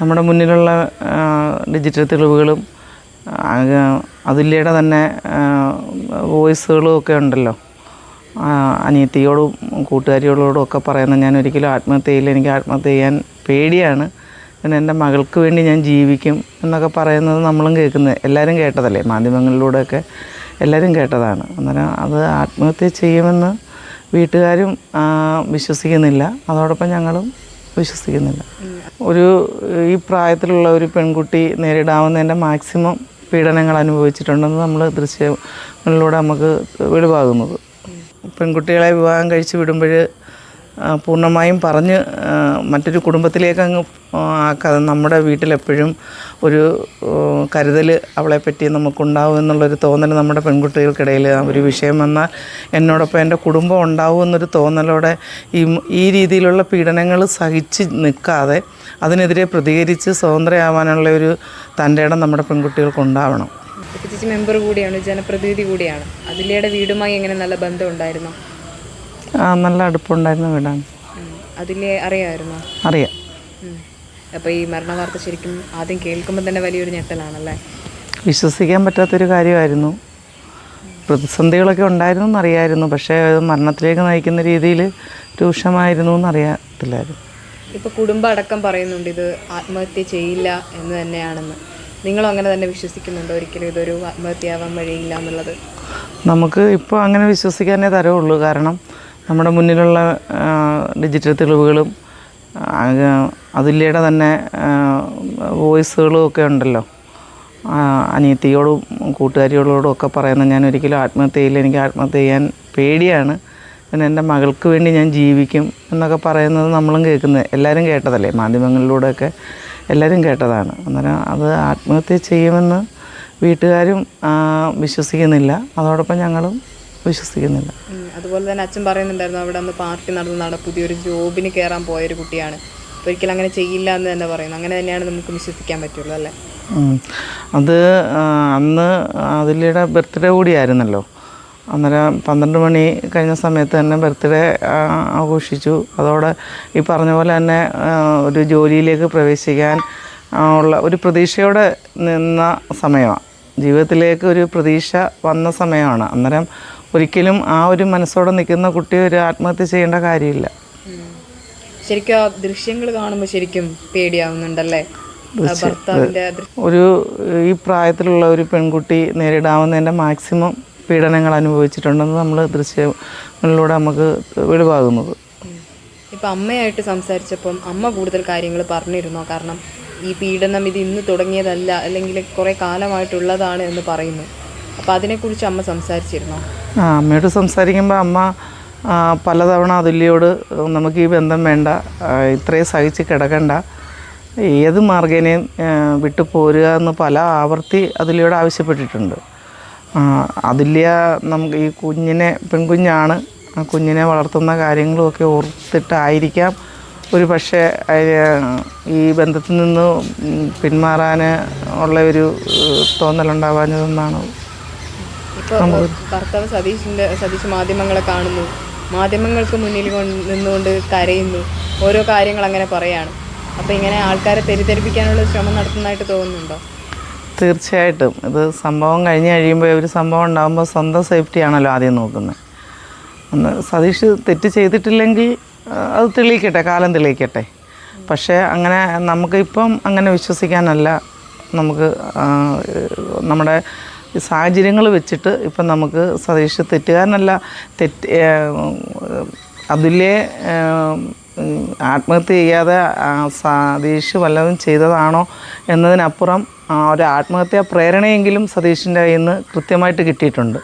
നമ്മുടെ മുന്നിലുള്ള ഡിജിറ്റൽ തെളിവുകളും അതുല്യയുടെ തന്നെ വോയിസുകളും ഒക്കെ ഉണ്ടല്ലോ. അനിയത്തിയോടും കൂട്ടുകാരികളോടും ഒക്കെ പറയുന്ന ഞാൻ ഒരിക്കലും ആത്മഹത്യ ചെയ്യില്ല. എനിക്ക് ആത്മഹത്യ ചെയ്യാൻ പേടിയാണ്. പിന്നെ എന്റെ മകൾക്ക് വേണ്ടി ഞാൻ ജീവിക്കും എന്നൊക്കെ പറയുന്നത് നമ്മളും കേൾക്കുന്നത്. എല്ലാവരും കേട്ടതല്ലേ? മാധ്യമങ്ങളിലൂടെയൊക്കെ എല്ലാവരും കേട്ടതാണ്. അന്നേരം അത് ആത്മഹത്യ ചെയ്യുമെന്ന് വീട്ടുകാരും വിശ്വസിക്കുന്നില്ല. അതോടൊപ്പം ഞങ്ങളും വിശ്വസിക്കുന്നില്ല. ഒരു ഈ പ്രായത്തിലുള്ള ഒരു പെൺകുട്ടി നേരിടാവുന്നതിന്റെ മാക്സിമം പീഡനങ്ങൾ അനുഭവിച്ചിട്ടുണ്ടെന്ന് നമ്മൾ ദൃശ്യങ്ങളിലൂടെ നമുക്ക് വെളിവാകുന്നത്. പെൺകുട്ടികളെ വിവാഹം കഴിച്ച് വിടുമ്പോൾ പൂർണമായും പറഞ്ഞ് മറ്റൊരു കുടുംബത്തിലേക്ക് അങ്ങ് ആക്കാതെ നമ്മുടെ വീട്ടിലെപ്പോഴും ഒരു കരുതൽ അവളെപ്പറ്റി നമുക്കുണ്ടാവും എന്നുള്ളൊരു തോന്നൽ നമ്മുടെ പെൺകുട്ടികൾക്കിടയിൽ ഒരു വിഷയം വന്നാൽ എന്നോടൊപ്പം എന്റെ കുടുംബം ഉണ്ടാവും എന്നൊരു തോന്നലോടെ ഈ ഈ രീതിയിലുള്ള പീഡനങ്ങൾ സഹിച്ച് നിൽക്കാതെ അതിനെതിരെ പ്രതികരിച്ച് സ്വതന്ത്രയാവാനുള്ള ഒരു തന്റെ ഇടം നമ്മുടെ പെൺകുട്ടികൾക്ക് ഉണ്ടാവണം. മെമ്പർ കൂടിയാണ് ജനപ്രതിനിധി കൂടിയാണ്. അതിലയുടെ വീടുമായി എങ്ങനെ നല്ല ബന്ധം ഉണ്ടായിരുന്നു? ആ, നല്ല അടുപ്പമുണ്ടായിരുന്ന വീടാണ്. അതിലെ അറിയാമായിരുന്നോ? അറിയാം. അപ്പോൾ ഈ മരണ വാർത്ത ശരിക്കും ആദ്യം കേൾക്കുമ്പോൾ തന്നെ വലിയൊരു ഞെട്ടലാണല്ലേ? വിശ്വസിക്കാൻ പറ്റാത്തൊരു കാര്യമായിരുന്നു. പ്രതിസന്ധികളൊക്കെ ഉണ്ടായിരുന്നു എന്നറിയായിരുന്നു പക്ഷേ അത് മരണത്തിലേക്ക് നയിക്കുന്ന രീതിയിൽ രൂക്ഷമായിരുന്നു എന്നറിയത്തില്ലായിരുന്നു. ഇപ്പോൾ കുടുംബം അടക്കം പറയുന്നുണ്ട് ഇത് ആത്മഹത്യ ചെയ്യില്ല എന്ന് തന്നെയാണെന്ന്. നിങ്ങളും അങ്ങനെ തന്നെ വിശ്വസിക്കുന്നുണ്ടോ? ഒരിക്കലും ഇതൊരു ആത്മഹത്യയാവാൻ വഴിയില്ല എന്നുള്ളത്. നമുക്ക് ഇപ്പോൾ അങ്ങനെ വിശ്വസിക്കാനേ തരവുള്ളൂ. കാരണം നമ്മുടെ മുന്നിലുള്ള ഡിജിറ്റൽ തെളിവുകളും അതിലൂടെ തന്നെ വോയിസുകളും ഒക്കെ ഉണ്ടല്ലോ. അനിയത്തിയോടും കൂട്ടുകാരികളോടും ഒക്കെ പറയുന്ന ഞാൻ ഒരിക്കലും ആത്മഹത്യ ചെയ്യില്ല. എനിക്ക് ആത്മഹത്യ ചെയ്യാൻ പേടിയാണ്. പിന്നെ എന്റെ മകൾക്ക് വേണ്ടി ഞാൻ ജീവിക്കും എന്നൊക്കെ പറയുന്നത് നമ്മളും കേൾക്കുന്നത്. എല്ലാവരും കേട്ടതല്ലേ? മാധ്യമങ്ങളിലൂടെയൊക്കെ എല്ലാവരും കേട്ടതാണ്. അന്നേരം അത് ആത്മഹത്യ ചെയ്യുമെന്ന് വീട്ടുകാരും വിശ്വസിക്കുന്നില്ല. അതോടൊപ്പം ഞങ്ങളും വിശ്വസിക്കുന്നില്ല. അതുപോലെ തന്നെ അച്ഛൻ പറയുന്നുണ്ടായിരുന്നു അവിടെ അന്ന് പാർട്ടി നടന്നതാണ് പുതിയൊരു ജോബിന് കയറാൻ പോയൊരു കുട്ടിയാണ്. ഒരിക്കലും അങ്ങനെ ചെയ്യില്ല എന്ന് തന്നെ പറയുന്നു. അങ്ങനെ തന്നെയാണ് നമുക്ക് വിശ്വസിക്കാൻ പറ്റുള്ളൂ അല്ലേ? അത് അന്ന് അതിലയുടെ ബർത്ത്ഡേ കൂടിയായിരുന്നല്ലോ. അന്നേരം പന്ത്രണ്ട് മണി കഴിഞ്ഞ സമയത്ത് തന്നെ ബർത്ത്ഡേ ആഘോഷിച്ചു. അതോടെ ഈ പറഞ്ഞ പോലെ തന്നെ ഒരു ജോലിയിലേക്ക് പ്രവേശിക്കാൻ ഉള്ള ഒരു പ്രതീക്ഷയോടെ നിന്ന സമയമാണ് ജീവിതത്തിലേക്ക് ഒരു പ്രതീക്ഷ വന്ന സമയമാണ്. അന്നേരം ഒരിക്കലും ആ ഒരു മനസ്സോടെ നിൽക്കുന്ന കുട്ടി ഒരു ആത്മഹത്യ ചെയ്യേണ്ട കാര്യമില്ല. ശരിക്കും ആ ദൃശ്യങ്ങൾ കാണുമ്പോൾ ശരിക്കും പേടിയാവുന്നുണ്ടല്ലേ? ഒരു ഈ പ്രായത്തിലുള്ള ഒരു പെൺകുട്ടി നേരിടാവുന്നതിന്റെ മാക്സിമം പീഡനങ്ങൾ അനുഭവിച്ചിട്ടുണ്ടെന്ന് നമ്മൾ ദൃശ്യങ്ങളിലൂടെ നമുക്ക് വെളിവാകുന്നത്. ഇപ്പം ഇപ്പൊ അമ്മയായിട്ട് സംസാരിച്ചപ്പം അമ്മ കൂടുതൽ കാര്യങ്ങൾ പറഞ്ഞിരുന്നോ? കാരണം ഈ പീഡനം ഇത് ഇന്ന് തുടങ്ങിയതല്ല അല്ലെങ്കിൽ കുറേ കാലമായിട്ടുള്ളതാണ് എന്ന് പറയുന്നു. അപ്പോൾ അതിനെക്കുറിച്ച് അമ്മ സംസാരിച്ചിരുന്നോ? ആ അമ്മയോട് സംസാരിക്കുമ്പോൾ അമ്മ പലതവണ അതുല്യോട് നമുക്ക് ഈ ബന്ധം വേണ്ട ഇത്രയും സഹിച്ച് കിടക്കണ്ട. ഏത് മാർഗേനയും വിട്ടു പോരുക എന്ന് പല ആവർത്തി അതുല്യോട് ആവശ്യപ്പെട്ടിട്ടുണ്ട്. അതുല്യ നമുക്ക് ഈ കുഞ്ഞിനെ പെൺകുഞ്ഞാണ്. ആ കുഞ്ഞിനെ വളർത്തുന്ന കാര്യങ്ങളുമൊക്കെ ഓർത്തിട്ടായിരിക്കാം. ഒരു പക്ഷേ ഈ ബന്ധത്തിൽ നിന്ന് പിന്മാറാൻ ഉള്ള ഒരു തോന്നലുണ്ടാവാഞ്ഞതെന്നാണ്? ഭർത്താവ് സതീഷിന്റെ സതീഷ് മാധ്യമങ്ങളെ കാണുന്നു. മാധ്യമങ്ങൾക്ക് മുന്നിൽ കൊണ്ട് നിന്നുകൊണ്ട് കരയുന്നു. ഓരോ കാര്യങ്ങൾ അങ്ങനെ പറയാണ്. അപ്പൊ ഇങ്ങനെ ആൾക്കാരെ തെറ്റിദ്ധരിപ്പിക്കാനുള്ള ശ്രമം നടത്തുന്നതായിട്ട് തോന്നുന്നുണ്ടോ? തീർച്ചയായിട്ടും. ഇത് സംഭവം കഴിഞ്ഞ് കഴിയുമ്പോൾ ഒരു സംഭവം ഉണ്ടാകുമ്പോൾ സ്വന്തം സേഫ്റ്റി ആണല്ലോ ആദ്യം നോക്കുന്നത്. ഒന്ന് സതീഷ് തെറ്റ് ചെയ്തിട്ടില്ലെങ്കിൽ അത് തെളിയിക്കട്ടെ കാലം തെളിയിക്കട്ടെ. പക്ഷേ അങ്ങനെ നമുക്ക് ഇപ്പം അങ്ങനെ വിശ്വസിക്കാനല്ല നമുക്ക് നമ്മുടെ സാഹചര്യങ്ങൾ വെച്ചിട്ട് ഇപ്പം നമുക്ക് സതീഷ് തെറ്റുകാരനല്ല തെറ്റ് അതുല്യെ ആത്മഹത്യ ചെയ്യാതെ സതീഷ് വല്ലതും ചെയ്തതാണോ എന്നതിനപ്പുറം ഒരു ആത്മഹത്യാ പ്രേരണയെങ്കിലും സതീഷിന്റെ കയ്യിൽ നിന്ന് കൃത്യമായിട്ട് കിട്ടിയിട്ടുണ്ട്.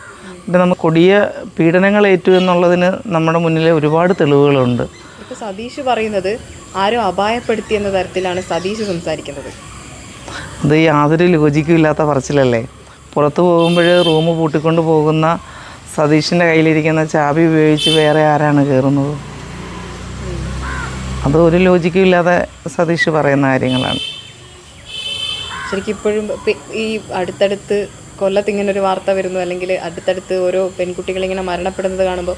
പിന്നെ നമ്മൾ കൊടിയ പീഡനങ്ങൾ ഏറ്റു എന്നുള്ളതിന് നമ്മുടെ മുന്നിൽ ഒരുപാട് തെളിവുകളുണ്ട്. ഇപ്പോൾ സതീഷ് പറയുന്നത് ആരും അപായപ്പെടുത്തി എന്ന തരത്തിലാണ് സതീഷ് സംസാരിക്കുന്നത്. അത് യാതൊരു ലോജിക്കും ഇല്ലാത്ത പറച്ചിലല്ലേ? പുറത്ത് പോകുമ്പോൾ റൂം പൂട്ടിക്കൊണ്ട് പോകുന്ന സതീഷിന്റെ കയ്യിലിരിക്കുന്ന ചാബി ഉപയോഗിച്ച് വേറെ ആരാണ് കയറുന്നത് അത് ഒരു ലോജിക്കും ഇല്ലാതെ സതീഷ് പറയുന്ന കാര്യങ്ങളാണ്. ശരിക്കും ഇപ്പോഴും ഈ അടുത്തടുത്ത് കൊല്ലത്ത് ഇങ്ങനെ ഒരു വാർത്ത വരുന്നു. അല്ലെങ്കിൽ അടുത്തടുത്ത് ഓരോ പെൺകുട്ടികൾ ഇങ്ങനെ മരണപ്പെടുന്നത് കാണുമ്പോൾ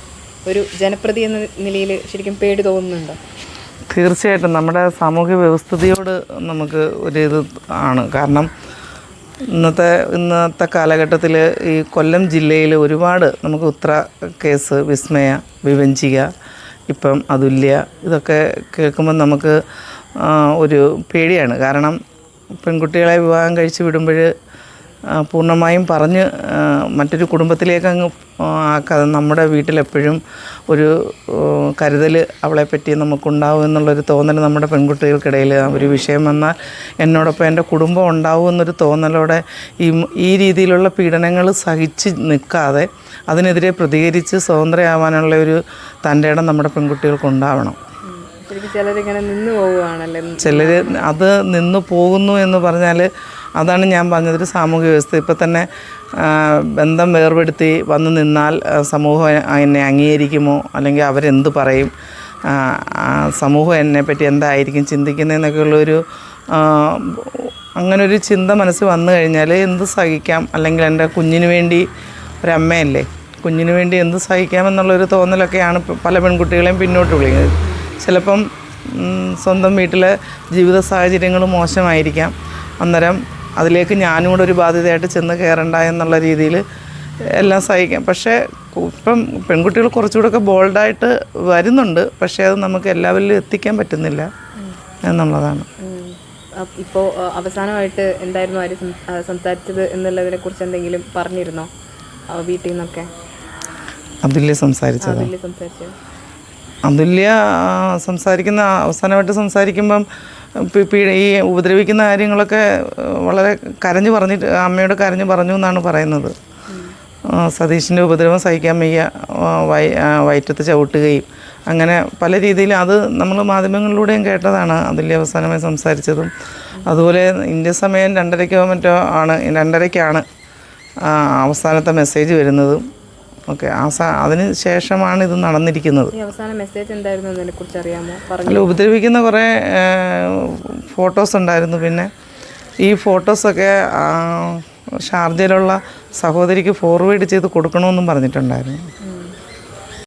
ഒരു ജനപ്രതി എന്ന നിലയിൽ ശരിക്കും പേടി തോന്നുന്നുണ്ടോ? തീർച്ചയായിട്ടും. നമ്മുടെ സാമൂഹ്യ വ്യവസ്ഥിതിയോട് നമുക്ക് ഒരു ഇത് ആണ്. കാരണം ഇന്നത്തെ ഇന്നത്തെ കാലഘട്ടത്തിൽ ഈ കൊല്ലം ജില്ലയിൽ ഒരുപാട് നമുക്ക് ഉത്ര കേസ് വിസ്മയ വിവഞ്ചിക ഇപ്പം അതുല്യ ഇതൊക്കെ കേൾക്കുമ്പോൾ നമുക്ക് ഒരു പേടിയാണ്. കാരണം പെൺകുട്ടികളെ വിവാഹം കഴിച്ച് വിടുമ്പോൾ പൂർണമായും പറഞ്ഞ് മറ്റൊരു കുടുംബത്തിലേക്ക് അങ്ങ് ആക്കാതെ നമ്മുടെ വീട്ടിലെപ്പോഴും ഒരു കരുതൽ അവളെപ്പറ്റി നമുക്കുണ്ടാവും എന്നുള്ളൊരു തോന്നൽ നമ്മുടെ പെൺകുട്ടികൾക്കിടയിൽ ഒരു വിഷയം വന്നാൽ എന്നോടൊപ്പം എന്റെ കുടുംബം ഉണ്ടാവും എന്നൊരു തോന്നലോടെ ഈ ഈ രീതിയിലുള്ള പീഡനങ്ങൾ സഹിച്ച് നിൽക്കാതെ അതിനെതിരെ പ്രതികരിച്ച് സ്വതന്ത്രയാവാനുള്ള ഒരു തന്റെ ഇടം നമ്മുടെ പെൺകുട്ടികൾക്കുണ്ടാവണം. ചിലരിങ്ങനെ നിന്ന് പോവുകയാണല്ലേ? ചിലർ അത് നിന്ന് പോകുന്നു എന്ന് പറഞ്ഞാൽ അതാണ് ഞാൻ പറഞ്ഞത് ഒരു സാമൂഹ്യ വ്യവസ്ഥ. ഇപ്പം തന്നെ ബന്ധം വേർപെടുത്തി വന്നു നിന്നാൽ സമൂഹം എന്നെ അംഗീകരിക്കുമോ? അല്ലെങ്കിൽ അവരെന്ത് പറയും? സമൂഹം എന്നെ പറ്റി എന്തായിരിക്കും ചിന്തിക്കുന്നതെന്നൊക്കെയുള്ളൊരു അങ്ങനൊരു ചിന്ത മനസ്സിൽ വന്നു കഴിഞ്ഞാൽ എന്ത് സഹിക്കാം? അല്ലെങ്കിൽ എന്റെ കുഞ്ഞിന് വേണ്ടി ഒരമ്മയല്ലേ കുഞ്ഞിന് വേണ്ടി എന്ത് സഹിക്കാമെന്നുള്ളൊരു തോന്നലൊക്കെയാണ് പല പെൺകുട്ടികളെയും പിന്നോട്ട് വിളിക്കുന്നത്. ചിലപ്പം സ്വന്തം വീട്ടിലെ ജീവിത സാഹചര്യങ്ങൾ മോശമായിരിക്കാം. അന്നേരം അതിലേക്ക് ഞാനും കൂടെ ഒരു ബാധ്യതയായിട്ട് ചെന്ന് കയറണ്ട എന്നുള്ള രീതിയിൽ എല്ലാം സഹിക്കാം. പക്ഷേ ഇപ്പം പെൺകുട്ടികൾ കുറച്ചുകൂടെയൊക്കെ ബോൾഡായിട്ട് വരുന്നുണ്ട്. പക്ഷേ അത് നമുക്ക് എല്ലാവരിലും എത്തിക്കാൻ പറ്റുന്നില്ല എന്നുള്ളതാണ്. ഇപ്പോൾ അവസാനമായിട്ട് എന്തായിരുന്നു ആര് സംസാരിച്ചത് എന്നുള്ളതിനെ കുറിച്ച് എന്തെങ്കിലും പറഞ്ഞിരുന്നോ? വീട്ടിൽ നിന്നൊക്കെ? അതുല്യ സംസാരിച്ചത്. അതില്യ സംസാരിക്കുന്ന അവസാനമായിട്ട് സംസാരിക്കുമ്പം ഈ ഉപദ്രവിക്കുന്ന കാര്യങ്ങളൊക്കെ വളരെ കരഞ്ഞു പറഞ്ഞിട്ട് അമ്മയോട് കരഞ്ഞു പറഞ്ഞു എന്നാണ് പറയുന്നത്. സതീഷിന്റെ ഉപദ്രവം സഹിക്കാൻ വയ്യ വയ വയറ്റത്ത് ചവിട്ടുകയും. അങ്ങനെ പല രീതിയിൽ അത് നമ്മൾ മാധ്യമങ്ങളിലൂടെയും കേട്ടതാണ് അതിൽ അവസാനമായി സംസാരിച്ചതും. അതുപോലെ ഇന്ത്യ സമയം രണ്ടരയ്ക്കോ മറ്റോ ആണ് രണ്ടരയ്ക്കാണ് അവസാനത്തെ മെസ്സേജ് വരുന്നതും. ഓക്കെ ആ സ അതിന് ശേഷമാണ് ഇത് നടന്നിരിക്കുന്നത്. അവസാന മെസ്സേജ് എന്തായിരുന്നു അറിയാമോ? അല്ല ഉപദ്രവിക്കുന്ന കുറേ ഫോട്ടോസ് ഉണ്ടായിരുന്നു. പിന്നെ ഈ ഫോട്ടോസൊക്കെ ഷാർജയിലുള്ള സഹോദരിക്ക് ഫോർവേഡ് ചെയ്ത് കൊടുക്കണമെന്നും പറഞ്ഞിട്ടുണ്ടായിരുന്നു.